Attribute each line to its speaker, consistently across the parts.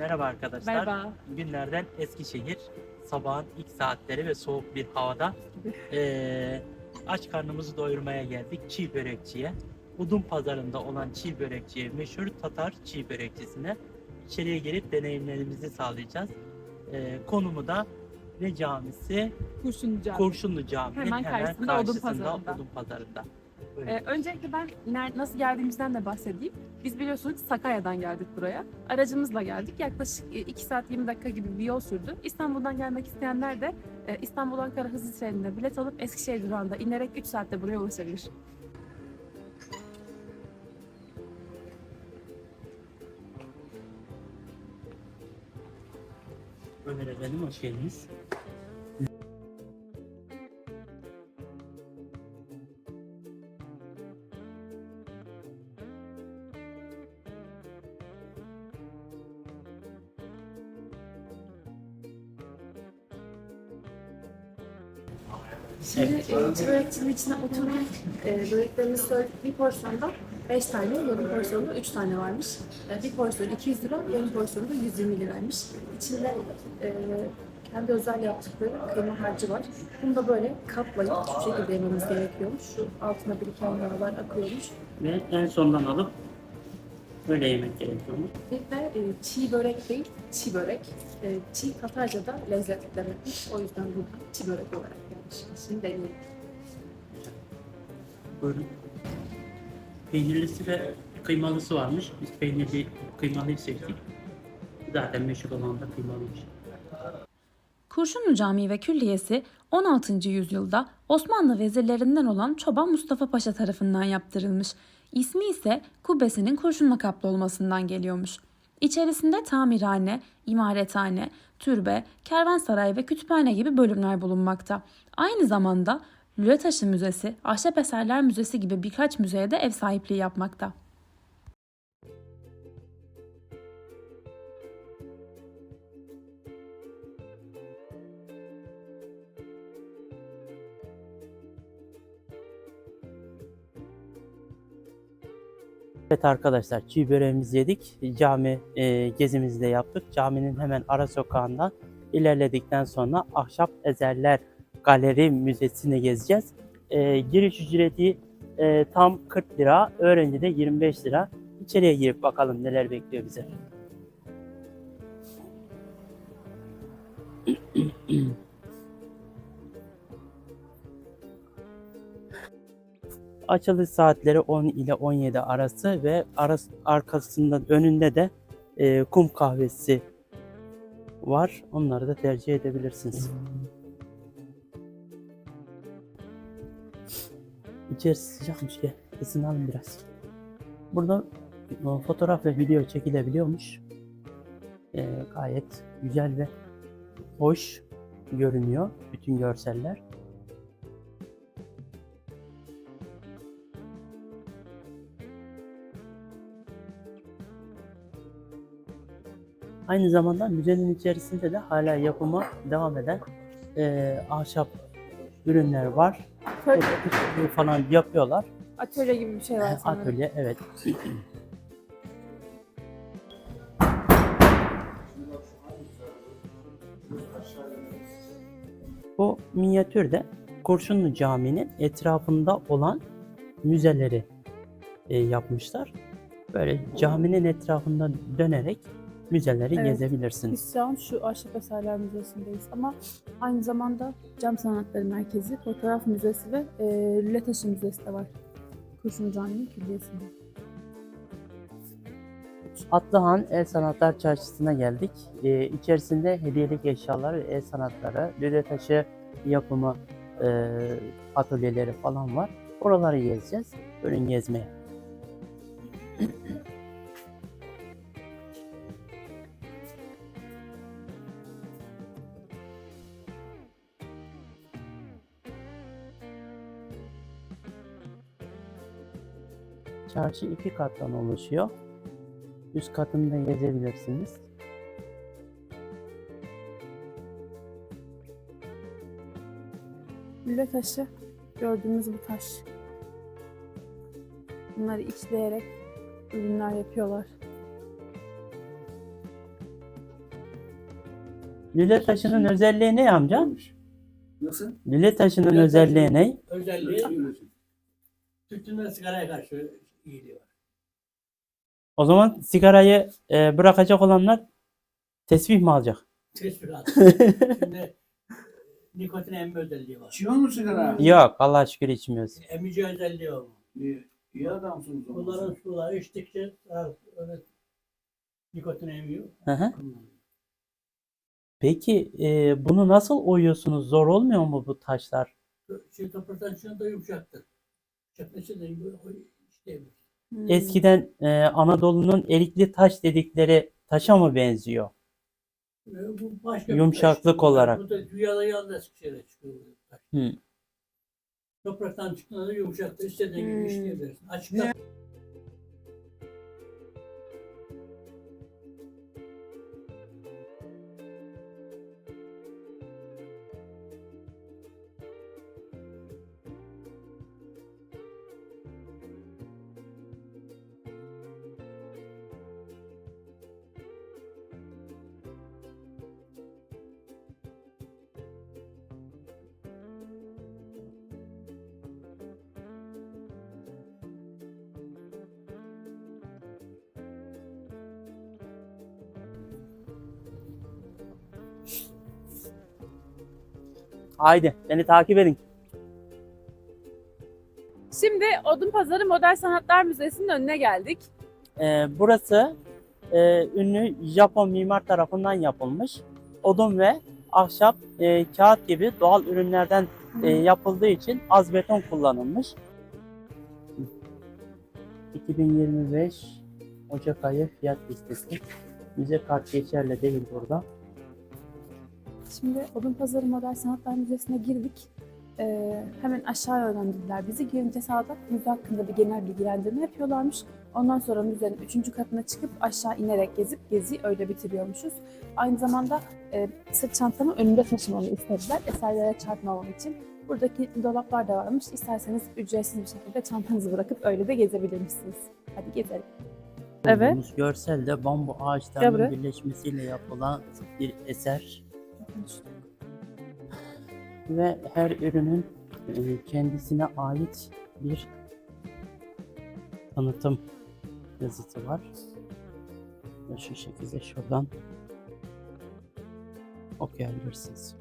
Speaker 1: Merhaba arkadaşlar.
Speaker 2: Merhaba.
Speaker 1: Günlerden Eskişehir. Sabahın ilk saatleri ve soğuk bir havada eee, aç karnımızı doyurmaya geldik çiğ börekçiye. Udun pazarında olan çiğ börekçiye, meşhur Tatar çiğ börekçisine içeriye girip deneyimlerimizi sağlayacağız. Eee, konumu da ne camisi?
Speaker 2: Kurşun Camii.
Speaker 1: Kurşunlu Camii'nin
Speaker 2: Hemen
Speaker 1: hemen
Speaker 2: karşısında Odun
Speaker 1: karşısında
Speaker 2: Pazarı'nda.
Speaker 1: Odun Pazarı'nda.
Speaker 2: Ee, öncelikle ben nasıl geldiğimizden de bahsedeyim. Biz biliyorsunuz Sakarya'dan geldik buraya. Aracımızla geldik. Yaklaşık 2 saat 20 dakika gibi bir yol sürdü. İstanbul'dan gelmek isteyenler de e, İstanbul Ankara hızlı trenine bilet alıp Eskişehir durağında inerek 3 saatte buraya ulaşabilir.
Speaker 1: Ömer efendim hoş geldiniz.
Speaker 2: Börekçinin içine oturduk. E, böreklerimizi söyledik. Bir porsiyonda 5 tane, yarım porsiyonda 3 tane varmış. E, bir porsiyon 200 lira, yarım porsiyonda 120 liraymış. İçinde e, kendi özel yaptıkları kıyma harcı var. Bunu da böyle kaplayıp şu şekilde yememiz gerekiyormuş. Şu altına biriken yağlar akıyormuş.
Speaker 1: Ve en sondan alıp böyle yemek gerekiyormuş.
Speaker 2: Bir de e, çiğ börek değil, çiğ börek. E, çiğ Tatarca'da lezzet demekmiş. O yüzden bu çiğ börek olarak gelmiş. Şimdi deneyelim.
Speaker 1: Buyurun. Peynirlisi ve kıymalısı varmış. Biz peynirli, kıymalıyı seçtik. Zaten meşhur olan da kıymalıymış.
Speaker 3: Kurşunlu Camii ve Külliyesi 16. yüzyılda Osmanlı vezirlerinden olan Çoban Mustafa Paşa tarafından yaptırılmış. İsmi ise kubbesinin kurşunla kaplı olmasından geliyormuş. İçerisinde tamirhane, imarethane, türbe, kervansaray ve kütüphane gibi bölümler bulunmakta. Aynı zamanda Lületaşı Müzesi, Ahşap Eserler Müzesi gibi birkaç müzeye de ev sahipliği yapmakta.
Speaker 1: Evet arkadaşlar çiğ böreğimizi yedik. Cami e, gezimizi de yaptık. Caminin hemen ara sokağından ilerledikten sonra Ahşap Eserler Galeri Müzesi'ne gezeceğiz. E, giriş ücreti e, tam 40 lira, öğrenci de 25 lira. İçeriye girip bakalım neler bekliyor bize. Açılış saatleri 10 ile 17 arası ve arası, arkasında önünde de e, kum kahvesi var. Onları da tercih edebilirsiniz. İçerisi sıcakmış ya. Isınalım biraz. Burada e, fotoğraf ve video çekilebiliyormuş. E, gayet güzel ve hoş görünüyor bütün görseller. Aynı zamanda müzenin içerisinde de hala yapıma devam eden e, ahşap ürünler var.
Speaker 2: Atölye,
Speaker 1: Burada falan yapıyorlar.
Speaker 2: atölye gibi bir şey var sanırım.
Speaker 1: Atölye evet. Bu minyatürde Kurşunlu Camii'nin etrafında olan müzeleri e, yapmışlar. Böyle caminin etrafında dönerek müzeleri
Speaker 4: Evet.
Speaker 1: gezebilirsiniz.
Speaker 4: Biz şu an şu Ahşap Eserler Müzesi'ndeyiz ama aynı zamanda Cam Sanatları Merkezi, Fotoğraf Müzesi ve e, Lületaşı Müzesi de var. Kurşun Camii Külliyesi'nde.
Speaker 1: Atlıhan El Sanatlar Çarşısı'na geldik. Ee, içerisinde hediyelik eşyalar ve el sanatları, lüle taşı yapımı e, atölyeleri falan var. Oraları gezeceğiz. Bölün gezmeye. Çarşı iki kattan oluşuyor. Üst katını da gezebilirsiniz.
Speaker 4: Lületaşı gördüğümüz bu taş. Bunları işleyerek ürünler yapıyorlar.
Speaker 1: Lüle taşının özelliği ne amca?
Speaker 5: Nasıl?
Speaker 1: Lüle taşının özelliği ne?
Speaker 6: özelliği tütün ve sigaraya karşı iyi diyor.
Speaker 1: O zaman sigarayı e, bırakacak olanlar tesbih mi alacak?
Speaker 6: Tespih at. Şimdi e, nikotin emme özelliği var.
Speaker 5: İçiyor musun sigara?
Speaker 1: Yok Allah'a şükür içmiyoruz.
Speaker 6: Emici özelliği var.
Speaker 5: İyi, iyi adamsın o zaman.
Speaker 6: Bunların suları içtikçe daha öyle nikotin emiyor.
Speaker 1: Hı hı. Peki e, bunu nasıl oyuyorsunuz? Zor olmuyor mu bu taşlar?
Speaker 6: Şey topraktan çıkan da yumuşaktır. Çekmesi de.
Speaker 2: Hmm.
Speaker 1: Eskiden e, Anadolu'nun erikli taş dedikleri taşa mı benziyor?
Speaker 6: Ee, Bu başka bir
Speaker 1: Yumuşaklık
Speaker 6: taş.
Speaker 1: olarak.
Speaker 6: Bu da dünyada yalnız Eskişehir'e çıkıyor.
Speaker 1: Hı.
Speaker 6: Topraktan çıktığında da yumuşaktır. İstediğin gibi
Speaker 2: Hmm.
Speaker 6: işleyebilirsin. Açıkta
Speaker 1: Haydi beni takip edin.
Speaker 2: Şimdi Odunpazarı Modern Sanatlar Müzesi'nin önüne geldik.
Speaker 1: E, burası e, ünlü Japon mimar tarafından yapılmış. Odun ve ahşap, e, kağıt gibi doğal ürünlerden e, yapıldığı için az beton kullanılmış. 2025 Ocak ayı fiyat listesi. Müze kart geçerli değil burada.
Speaker 2: Şimdi Odunpazarı Modern Sanatlar Müzesi'ne girdik. Ee, hemen aşağı yönlendirdiler bizi. Girince sağda müze hakkında bir genel bilgilendirme yapıyorlarmış. Ondan sonra müzenin üçüncü katına çıkıp aşağı inerek gezip geziyi öyle bitiriyormuşuz. Aynı zamanda e, sırt çantamı önümde taşımamı istediler. Eserlere çarpmamam için. Buradaki dolaplar da varmış. İsterseniz ücretsiz bir şekilde çantanızı bırakıp öyle de gezebilirmişsiniz. Hadi gezelim. Evet.
Speaker 1: Bulduğumuz görselde bambu
Speaker 2: Gel
Speaker 1: ağaçlarının
Speaker 2: buraya.
Speaker 1: birleşmesiyle yapılan bir eser. Ve her ürünün e, kendisine ait bir tanıtım yazısı var. Şu şekilde şuradan okuyabilirsiniz.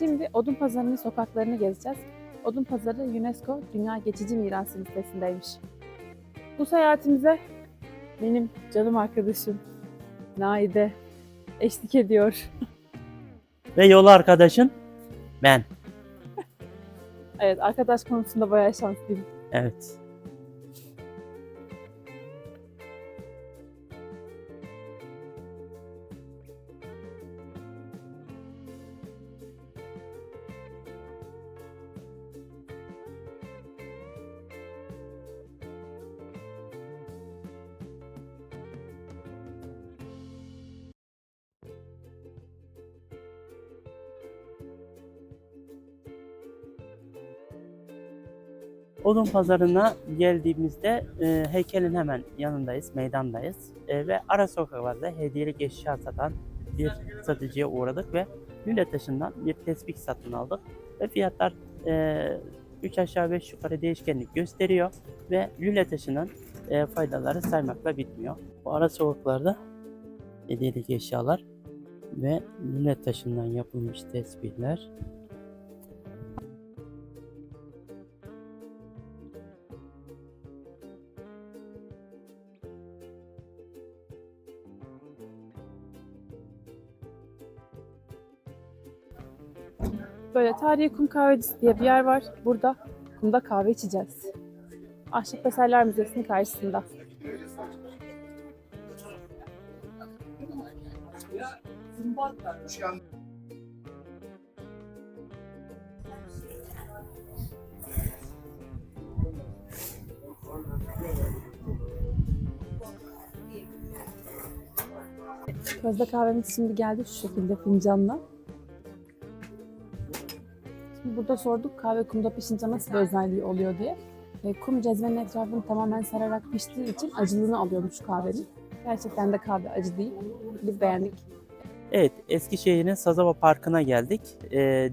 Speaker 2: Şimdi Odunpazarı'nın sokaklarını gezeceğiz. Odunpazarı UNESCO Dünya Geçici Mirası listesindeymiş. Bu seyahatimize benim canım arkadaşım Naide eşlik ediyor.
Speaker 1: Ve yol arkadaşın ben.
Speaker 2: Evet arkadaş konusunda bayağı şanslıyım.
Speaker 1: Evet. Odun pazarına geldiğimizde e, heykelin hemen yanındayız, meydandayız. E, ve ara sokaklarda hediyelik eşya satan bir satıcıya uğradık ve lüle taşından bir tespih satın aldık. Ve fiyatlar e, 3 aşağı 5 yukarı değişkenlik gösteriyor ve lüle taşının e, faydaları saymakla bitmiyor. Bu ara sokaklarda hediyelik eşyalar ve lüle taşından yapılmış tesbihler
Speaker 2: Tarihi kum kahvecisi diye bir yer var. Burada kumda kahve içeceğiz. Ahşap Eserler Müzesi'nin karşısında. Közde kahvemiz şimdi geldi şu şekilde fincanla. Burada sorduk kahve kumda pişince nasıl bir özelliği oluyor diye. E, kum cezvenin etrafını tamamen sararak piştiği için acılığını alıyormuş kahvenin. Gerçekten de kahve acı değil. Biz beğendik.
Speaker 1: Evet, Eskişehir'in Sazava Parkı'na geldik. Ee,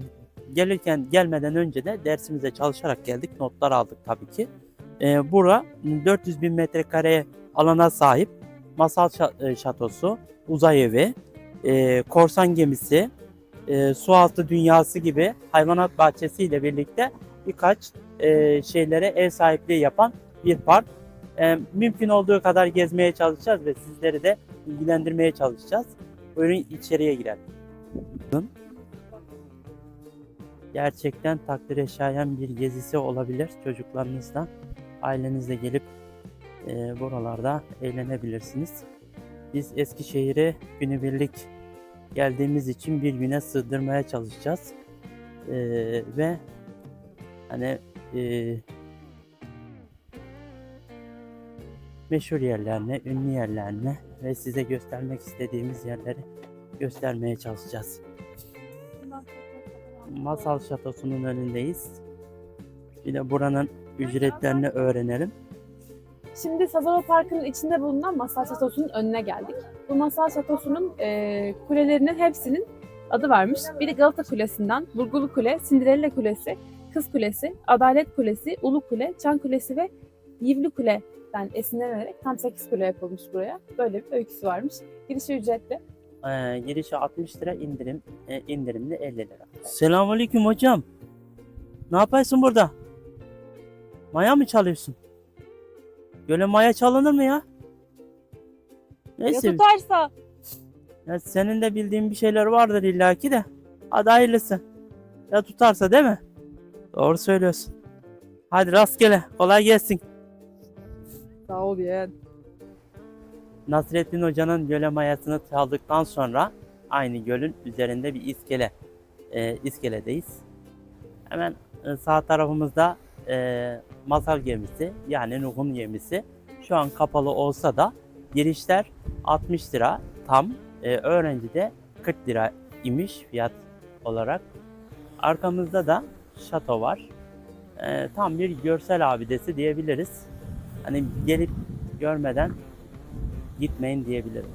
Speaker 1: gelirken gelmeden önce de dersimize çalışarak geldik. Notlar aldık tabii ki. Ee, bura 400 bin metrekare alana sahip masal e, şatosu, uzay evi, e, korsan gemisi, e, sualtı dünyası gibi hayvanat bahçesiyle birlikte birkaç e, şeylere ev sahipliği yapan bir park. E, mümkün olduğu kadar gezmeye çalışacağız ve sizleri de ilgilendirmeye çalışacağız. Buyurun içeriye girelim. Gerçekten takdire şayan bir gezisi olabilir çocuklarınızla. Ailenizle gelip e, buralarda eğlenebilirsiniz. Biz Eskişehir'e günübirlik geldiğimiz için bir güne sığdırmaya çalışacağız. E, ve hani e, meşhur yerlerine, ünlü yerlerine ve size göstermek istediğimiz yerleri göstermeye çalışacağız. Masal Şatosu'nun önündeyiz. Bir de buranın ücretlerini öğrenelim.
Speaker 2: Şimdi Sazava Parkı'nın içinde bulunan Masal Şatosu'nun önüne geldik. Bu Masal Şatosu'nun e, kulelerinin hepsinin adı varmış. Biri Galata Kulesi'nden, Burgulu Kule, Cinderella Kulesi, Kız Kulesi, Adalet Kulesi, Ulu Kule, Çan Kulesi ve Yivli Kule'den esinlenerek tam 8 kule yapılmış buraya. Böyle bir öyküsü varmış. Girişi ücretli.
Speaker 1: Ee, girişi 60 lira indirim e, indirimli 50 lira. Selamünaleyküm hocam. Ne yapıyorsun burada? Maya mı çalıyorsun? Böyle maya çalınır mı ya? Neyse.
Speaker 2: tutarsa?
Speaker 1: Ya senin de bildiğin bir şeyler vardır illaki de. Hadi hayırlısı. Ya tutarsa değil mi? Doğru söylüyorsun. Hadi rastgele. Kolay gelsin.
Speaker 2: Sağ ol yeğen.
Speaker 1: Nasrettin Hoca'nın göle mayasını çaldıktan sonra aynı gölün üzerinde bir iskele. e, iskeledeyiz. Hemen e, sağ tarafımızda e, masal gemisi yani Nuh'un gemisi. Şu an kapalı olsa da girişler 60 lira tam. E, öğrenci de 40 lira imiş fiyat olarak. Arkamızda da şato var. E, tam bir görsel abidesi diyebiliriz. Hani gelip görmeden gitmeyin diyebilirim.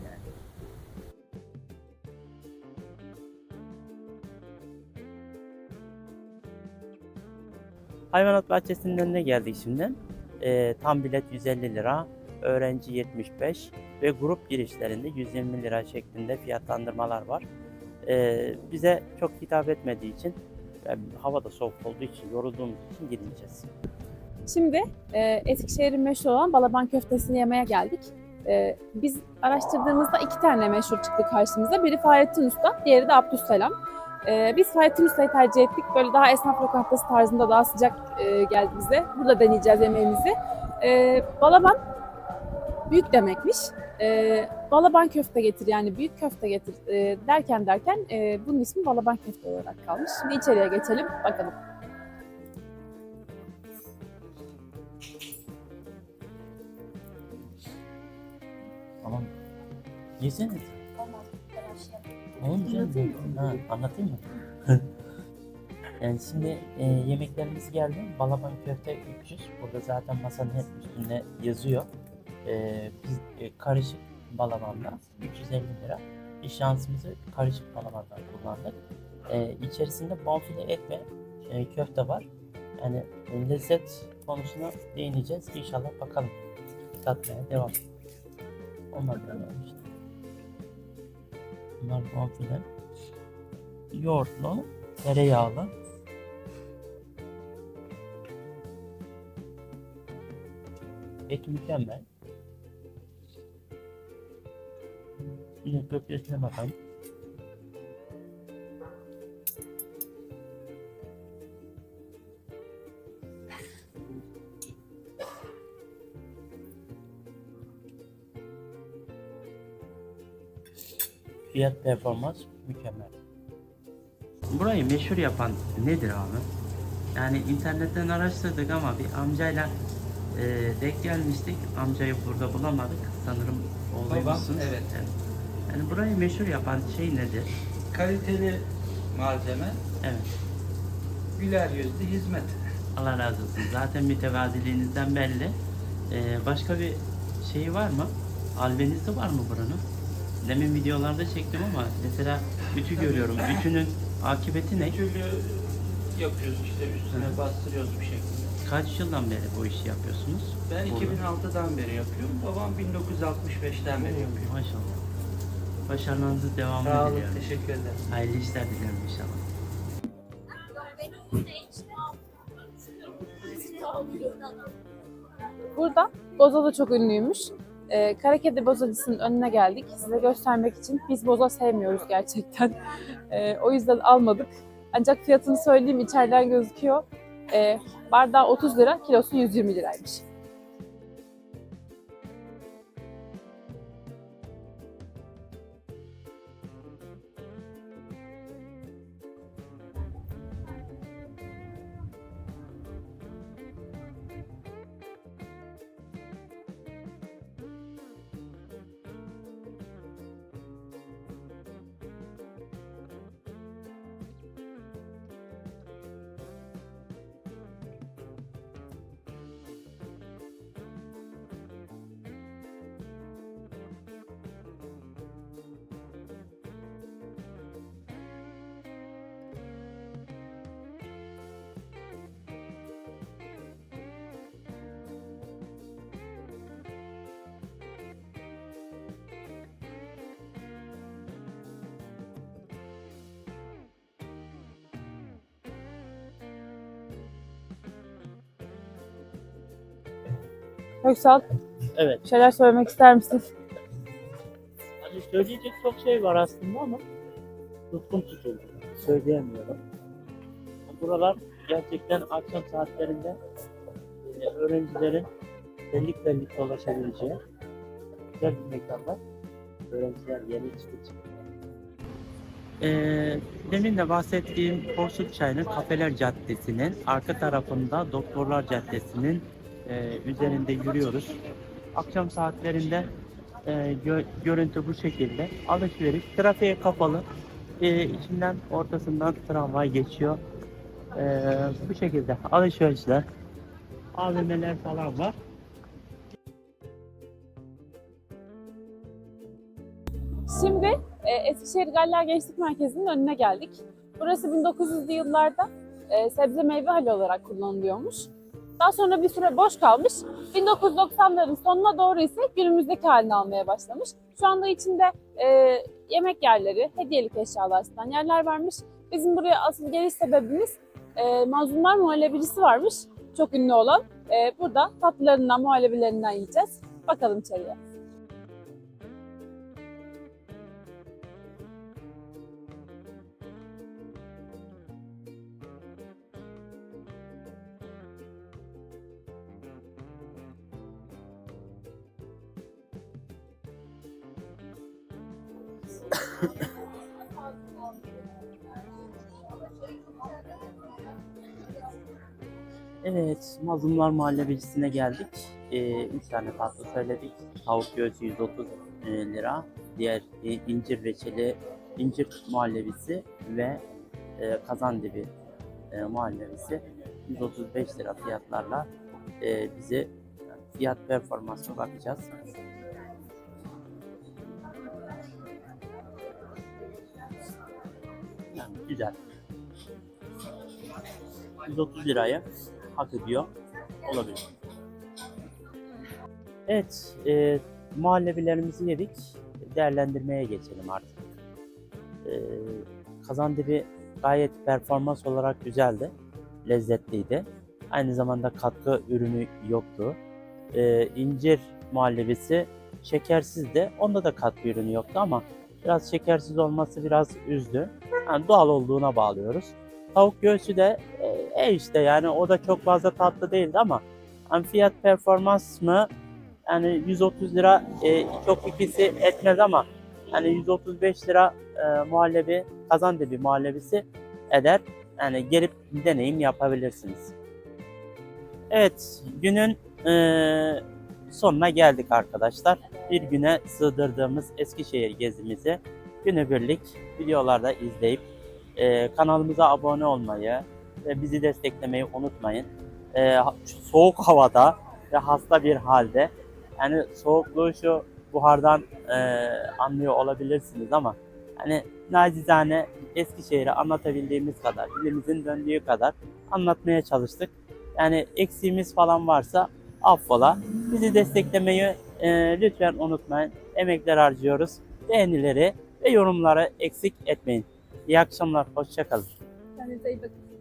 Speaker 1: Hayvanat bahçesinin önüne geldik şimdi. Ee, tam bilet 150 lira, öğrenci 75 ve grup girişlerinde 120 lira şeklinde fiyatlandırmalar var. Ee, bize çok hitap etmediği için ve hava da soğuk olduğu için yorulduğumuz için girmeyeceğiz.
Speaker 2: Şimdi e, Eskişehir'in meşhur olan balaban köftesini yemeye geldik. E, biz araştırdığımızda iki tane meşhur çıktı karşımıza. Biri Fahrettin Usta, diğeri de Abdüsselam. E, biz Fahrettin Usta'yı tercih ettik. Böyle daha esnaf lokantası tarzında daha sıcak e, geldi bize. Burada deneyeceğiz yemeğimizi. E, balaban büyük demekmiş. E, balaban köfte getir yani büyük köfte getir e, derken derken e, bunun ismi balaban köfte olarak kalmış. Şimdi içeriye geçelim bakalım.
Speaker 1: Tamam. Yesene. Oğlum canım. Ha, anlatayım mı? yani şimdi e, yemeklerimiz geldi. Balaban köfte 300. Burada zaten masanın hep üstünde yazıyor. E, biz e, karışık balabanla 350 lira. Bir şansımızı karışık balabandan kullandık. E, içerisinde bonfile et ve e, köfte var. Yani e, lezzet konusuna değineceğiz. İnşallah bakalım. Tatmaya devam. Onlar da işte. Bunlar bonfile. Yoğurtlu, tereyağlı. Et mükemmel. Bir de köftesine bakalım. Fiyat performans mükemmel. Burayı meşhur yapan nedir abi? Yani internetten araştırdık ama bir amcayla e, denk gelmiştik. Amcayı burada bulamadık. Sanırım oğluymuşsun.
Speaker 5: evet.
Speaker 1: Yani burayı meşhur yapan şey nedir?
Speaker 7: Kaliteli malzeme,
Speaker 1: Evet.
Speaker 7: güler yüzlü hizmet.
Speaker 1: Allah razı olsun. Zaten mütevaziliğinizden belli. Ee, başka bir şeyi var mı? Albenisi var mı buranın? Demin videolarda çektim ama mesela ütü görüyorum. Ütünün akıbeti ne?
Speaker 7: Türlü yapıyoruz işte üstüne bastırıyoruz bir şekilde.
Speaker 1: Kaç yıldan beri bu işi yapıyorsunuz?
Speaker 7: Ben
Speaker 1: Burada.
Speaker 7: 2006'dan beri yapıyorum. Babam 1965'ten beri yapıyor.
Speaker 1: Maşallah. Başarılarınızın devamını
Speaker 7: Sağ olun,
Speaker 1: diliyorum.
Speaker 7: teşekkür ederim.
Speaker 1: Hayırlı işler diliyorum inşallah.
Speaker 2: Burada boza da çok ünlüymüş. Ee, Karakedi bozacısının önüne geldik. Size göstermek için. Biz boza sevmiyoruz gerçekten. Ee, o yüzden almadık. Ancak fiyatını söyleyeyim içeriden gözüküyor. Ee, bardağı 30 lira, kilosu 120 liraymış. Köksal,
Speaker 1: Evet.
Speaker 2: bir şeyler söylemek ister misin?
Speaker 1: Hani söyleyecek çok şey var aslında ama tutkum tutuldu. Söyleyemiyorum. Buralar gerçekten akşam saatlerinde e, öğrencilerin bellik bellik dolaşabileceği güzel bir mekanlar. Öğrenciler yeni çıkıyor. Ee, demin de bahsettiğim Porsuk Çayı'nın Kafeler Caddesi'nin arka tarafında Doktorlar Caddesi'nin e, üzerinde yürüyoruz. Akşam saatlerinde e, gö- görüntü bu şekilde. Alışveriş, trafiğe kapalı. E, içinden ortasından tramvay geçiyor. E, bu şekilde alışverişler, AVM'ler falan var.
Speaker 2: Şimdi e, Eskişehir Galler Gençlik Merkezi'nin önüne geldik. Burası 1900'lü yıllarda e, sebze meyve hali olarak kullanılıyormuş. Daha sonra bir süre boş kalmış. 1990'ların sonuna doğru ise günümüzdeki halini almaya başlamış. Şu anda içinde e, yemek yerleri, hediyelik eşyalar satan yerler varmış. Bizim buraya asıl geliş sebebimiz e, Mazlumlar Muhallebicisi varmış. Çok ünlü olan. E, burada tatlılarından, muhallebilerinden yiyeceğiz. Bakalım içeriye.
Speaker 1: Evet, Mazlumlar Muhallebicisine geldik. Ee, üç tane tatlı söyledik. Tavuk göğsü 130 e, lira. Diğer e, incir reçeli, incir muhallebisi ve e, kazandibi e, muhallebisi 135 lira fiyatlarla e, bizi fiyat performansına bakacağız. Yani güzel. 130 liraya hak ediyor olabilir. Evet, e, muhallebilerimizi yedik. Değerlendirmeye geçelim artık. E, kazandibi gayet performans olarak güzeldi. Lezzetliydi. Aynı zamanda katkı ürünü yoktu. E, incir muhallebisi şekersizdi. Onda da katkı ürünü yoktu ama biraz şekersiz olması biraz üzdü. Yani doğal olduğuna bağlıyoruz. Tavuk göğsü de e, e işte yani o da çok fazla tatlı değildi ama hani fiyat performans mı yani 130 lira e, çok ikisi etmez ama hani 135 lira e, muhallebi kazandibi muhallebisi eder. Yani gelip deneyim yapabilirsiniz. Evet günün e, sonuna geldik arkadaşlar. Bir güne sığdırdığımız Eskişehir gezimizi günübirlik videolarda izleyip e, kanalımıza abone olmayı ve bizi desteklemeyi unutmayın. E, soğuk havada ve hasta bir halde yani soğukluğu şu buhardan e, anlıyor olabilirsiniz ama hani nacizane Eskişehir'i anlatabildiğimiz kadar, dilimizin döndüğü kadar anlatmaya çalıştık. Yani eksiğimiz falan varsa affola. Bizi desteklemeyi e, lütfen unutmayın. Emekler harcıyoruz. Beğenileri ve yorumları eksik etmeyin. İyi akşamlar, hoşçakalın.
Speaker 2: Kendinize iyi bakın.